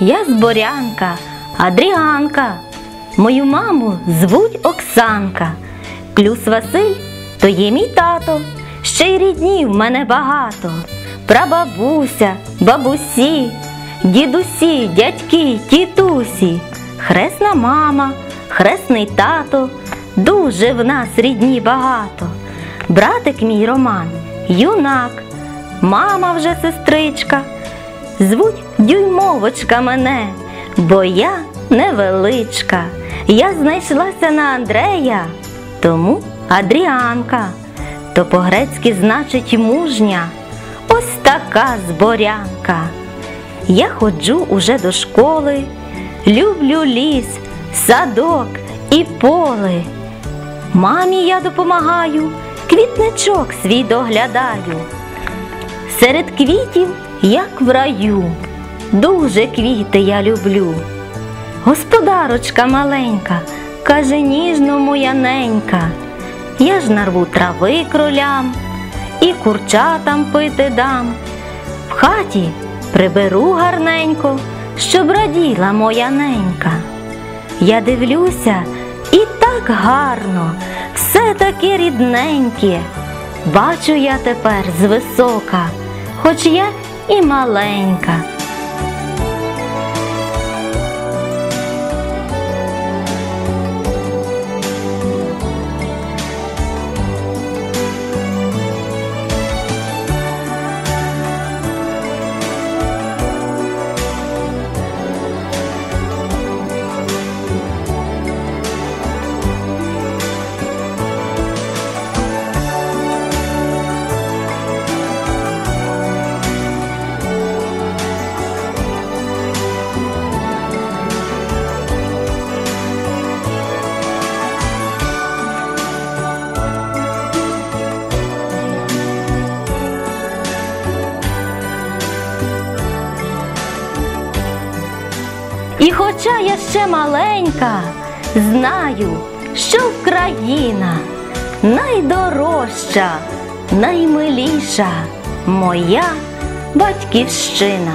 я зборянка, Адріанка. Мою маму звуть Оксанка. Клюс Василь то є мій тато. Ще й рідні в мене багато. Прабабуся, бабусі, дідусі, дядьки, тітусі, хресна мама, хресний тато. Дуже в нас рідні багато. Братик мій Роман, юнак, мама вже сестричка. Звуть дюймовочка мене, бо я невеличка. Я знайшлася на Андрея, тому Адріанка. То по-грецьки значить мужня. Ось така зборянка. Я ходжу уже до школи, люблю ліс, садок і поле. Мамі я допомагаю, квітничок свій доглядаю. Серед квітів, як в раю, дуже квіти я люблю. Господарочка маленька, каже ніжно моя ненька, я ж нарву трави кролям і курчатам пити дам. В хаті приберу гарненько, щоб раділа моя ненька. Я дивлюся і так гарно, все таке рідненьке. Бачу я тепер звисока, хоч я і маленька. І хоча я ще маленька, знаю, що Україна найдорожча, наймиліша моя батьківщина.